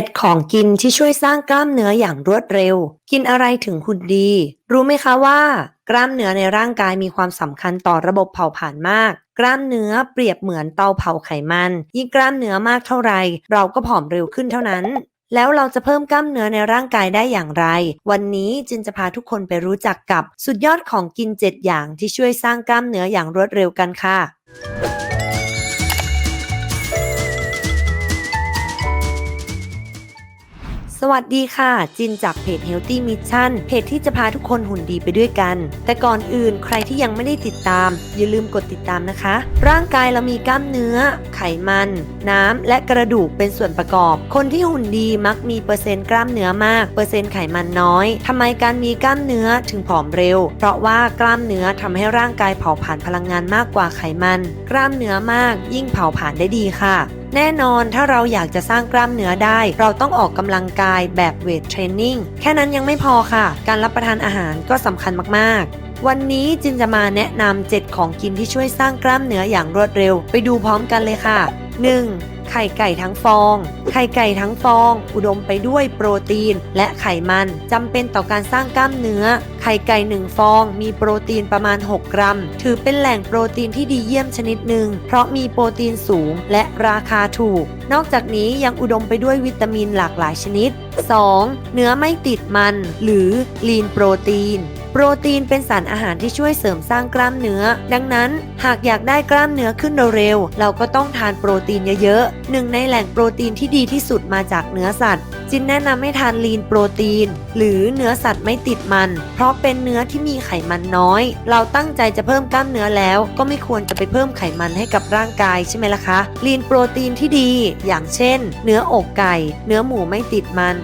7 ของกินที่ช่วยสร้างกล้ามเนื้ออย่างรวดเร็ว กินอะไรถึงหุ่นดี รู้ไหมคะว่า กล้ามเนื้อในร่างกายมีความสำคัญต่อระบบเผาผลาญมาก กล้ามเนื้อเปรียบเหมือนเตาเผาไขมัน ยิ่งกล้ามเนื้อมากเท่าไหร่เราก็ผอมเร็วขึ้นเท่านั้นแล้วเราจะเพิ่มกล้ามเนื้อในร่างกายได้อย่างไร วันนี้จินจะพาทุกคนไปรู้จักกับสุดยอดของกิน 7 อย่างที่ช่วยสร้างกล้ามเนื้ออย่างรวดเร็วกันค่ะ สวัสดีค่ะ จินจากเพจ Healthy Mission เพจที่จะพาทุกคนหุ่นดีไปด้วยกัน แต่ก่อนอื่นใครที่ยังไม่ได้ติดตาม อย่าลืมกดติดตามนะคะ ร่างกายเรามีกล้ามเนื้อ ไขมัน น้ำ และกระดูกเป็นส่วนประกอบ คนที่หุ่นดีมักมีเปอร์เซ็นต์กล้ามเนื้อมาก เปอร์เซ็นต์ไขมันน้อยทำไมการมีกล้ามเนื้อถึงผอมเร็ว เพราะว่ากล้ามเนื้อทำให้ร่างกายเผาผลาญพลังงานมากกว่าไขมัน กล้ามเนื้อมาก ยิ่งเผาผลาญได้ดีค่ะ แน่นอนถ้าเราอยากจะสร้างกล้ามเนื้อได้ เราต้องออกกำลังกายแบบเวทเทรนนิ่งแค่นั้นยังไม่พอค่ะ การรับประทานอาหารก็สำคัญมากๆวันนี้จินจะมาแนะนำ 7 ของกินที่ช่วยสร้างกล้ามเนื้ออย่างรวดเร็ว ไปดูพร้อมกันเลยค่ะ 1. ไข่ไก่ทั้งฟอง ไข่ไก่ทั้งฟอง อุดมไปด้วยโปรตีน และไขมันจำเป็นต่อการสร้างกล้ามเนื้อ ไข่ไก่หนึ่งฟอง มีโปรตีนประมาณ 6 กรัม ถือเป็นแหล่งโปรตีนที่ดีเยี่ยมชนิดหนึ่ง เพราะมีโปรตีนสูงและราคาถูก นอกจากนี้ยังอุดมไปด้วยวิตามินหลากหลายชนิด 2. เนื้อไม่ติดมัน หรือลีนโปรตีน โปรตีนเป็นสารอาหารที่ช่วยเสริมสร้างกล้ามเนื้อ ดังนั้น หากอยากได้กล้ามเนื้อขึ้นเร็วๆเราก็ต้องทานโปรตีนเยอะๆหนึ่งในแหล่งโปรตีนที่ดีที่สุดมาจากเนื้อสัตว์ จินแนะนำให้ทานลีนโปรตีน หรือเนื้อสัตว์ไม่ติดมัน เพราะเป็นเนื้อที่มีไขมันน้อย เราตั้งใจจะเพิ่มกล้ามเนื้อแล้ว ก็ไม่ควรจะไปเพิ่มไขมันให้กับร่างกายใช่ไหมล่ะคะลีนโปรตีนที่ดี อย่างเช่น เนื้ออกไก่ เนื้อหมูไม่ติดมัน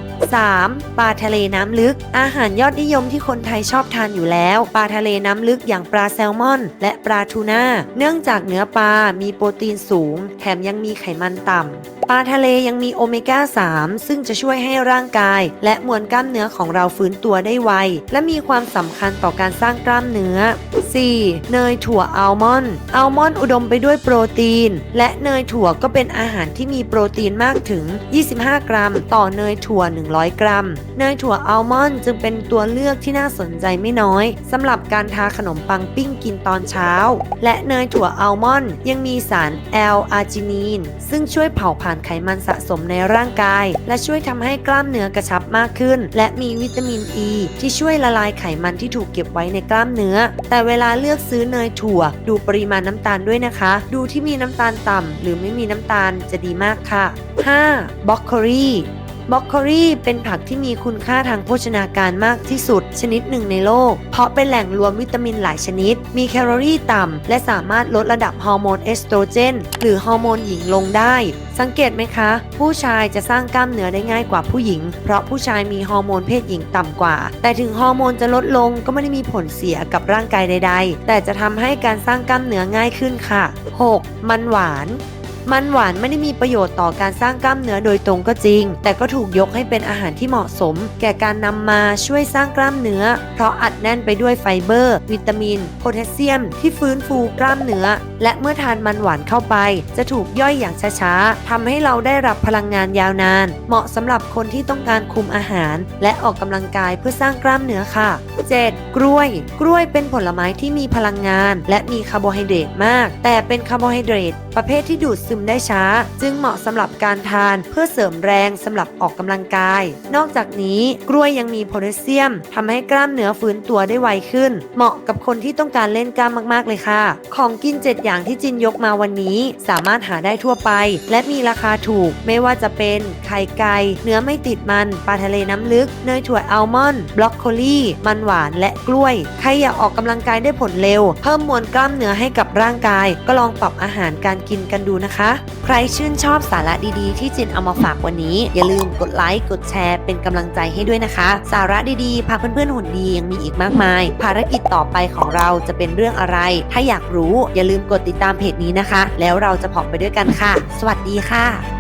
3. ปลาทะเลน้ำลึก อาหารยอดนิยมที่คนไทยชอบทานอยู่แล้ว ปลาทะเลน้ำลึกอย่างปลาแซลมอน และปลาทูน่า เนื่องจากเนื้อปลา มีโปรตีนสูง แถมยังมีไขมันต่ำ ปลาทะเลยังมีโอเมก้า 3 ซึ่งจะช่วยให้ร่างกาย และมวลกล้ามเนื้อของเราฟื้นตัวได้ไว และมีความสำคัญต่อการสร้างกล้ามเนื้อ 4. เนยถั่วอัลมอนด์อัลมอนด์อุดมไปด้วยโปรตีน และเนยถั่วก็เป็นอาหารที่มีโปรตีนมากถึง 25 กรัม ต่อเนยถั่ว 100 กรัม เนยถั่วอัลมอนด์จึงเป็นตัวเลือกที่น่าสนใจไม่น้อยสำหรับการทาขนมปังปิ้งกินตอนเช้า และเนยถั่วอัลมอนด์ยังมีสารแอลอาร์จินีนซึ่งช่วยเผาผลาญไขมันสะสมในร่างกาย และช่วยทำให้กล้ามเนื้อกระชับมากขึ้น และมีวิตามินอ e ีที่ช่วยละลายไขมันที่ถูกเก็บไว้ในกล้ามเนื้อ แต่เวลาเลือกซื้อเนยถั่ว ดูปริมาณน้ำตาลด้วยนะคะ ดูที่มีน้ำตาลต่ำหรือไม่มีน้ำตาลจะดีมากค่ะ 5. บล็อกโคลี บล็อกโคลีเป็นผักที่มีคุณค่าทางโภชนาการมากที่สุด ชนิดหนึ่งในโลก เพราะเป็นแหล่งรวมวิตามินหลายชนิด มีแคลอรี่ต่ำ และสามารถลดระดับฮอร์โมนเอสโตรเจน หรือฮอร์โมนหญิงลงได้ สังเกตไหมคะ ผู้ชายจะสร้างกล้ามเนื้อได้ง่ายกว่าผู้หญิง เพราะผู้ชายมีฮอร์โมนเพศหญิงต่ำกว่า แต่ถึงฮอร์โมนจะลดลงก็ไม่ได้มีผลเสียกับร่างกายใด ๆ แต่จะทำให้การสร้างกล้ามเนื้อง่ายขึ้นค่ะ 6. มันหวาน มันหวานไม่ได้มีประโยชน์ต่อการสร้างกล้ามเนื้อโดยตรงก็จริง แต่ก็ถูกยกให้เป็นอาหารที่เหมาะสม แก่การนำมาช่วยสร้างกล้ามเนื้อ เพราะอัดแน่นไปด้วยไฟเบอร์ วิตามิน โพแทสเซียม ที่ฟื้นฟูกล้ามเนื้อ และเมื่อทานมันหวานเข้าไป จะถูกย่อยอย่างช้าๆทำให้เราได้รับพลังงานยาวนาน เหมาะสำหรับคนที่ต้องการคุมอาหาร และออกกำลังกายเพื่อสร้างกล้ามเนื้อค่ะ 7. กล้วย กล้วยเป็นผลไม้ที่มีพลังงาน และมีคาร์โบไฮเดรตมาก แต่เป็นคาร์โบไฮเดรตประเภทที่ดูดซึมได้ช้า จึงเหมาะสำหรับการทานเพื่อเสริมแรงสำหรับออกกำลังกาย นอกจากนี้กล้วยยังมีโพแทสเซียมทำให้กล้ามเนื้อฟื้นตัวได้ไวขึ้น เหมาะกับคนที่ต้องการเล่นกล้ามมาก ๆ เลยค่ะ ของกิน 7 อย่างที่จินยกมาวันนี้ สามารถหาได้ทั่วไป และมีราคาถูกไม่ว่าจะเป็นไข่ไก่เนื้อไม่ติดมันปลาทะเลน้ำลึกเนยถั่วอัลมอนด์บล็อกโคลีมันหวานและกล้วยใครอยากออกกำลังกายได้ผลเร็ว เพิ่มมวลกล้ามเนื้อให้กับร่างกาย ก็ลองปรับอาหารการกินกันดูนะคะใครชื่นชอบสาระดีๆ ที่จินเอามาฝากวันนี้ อย่าลืมกดไลค์กดแชร์เป็นกำลังใจให้ด้วยนะคะ สาระดีๆ พาเพื่อนๆหุ่นดียังมีอีกมากมาย ภารกิจต่อไปของเราจะเป็นเรื่องอะไร ถ้าอยากรู้อย่าลืมกดติดตามเพจนี้นะคะ แล้วเราจะผอไปด้วยกันค่ะ สวัสดีค่ะ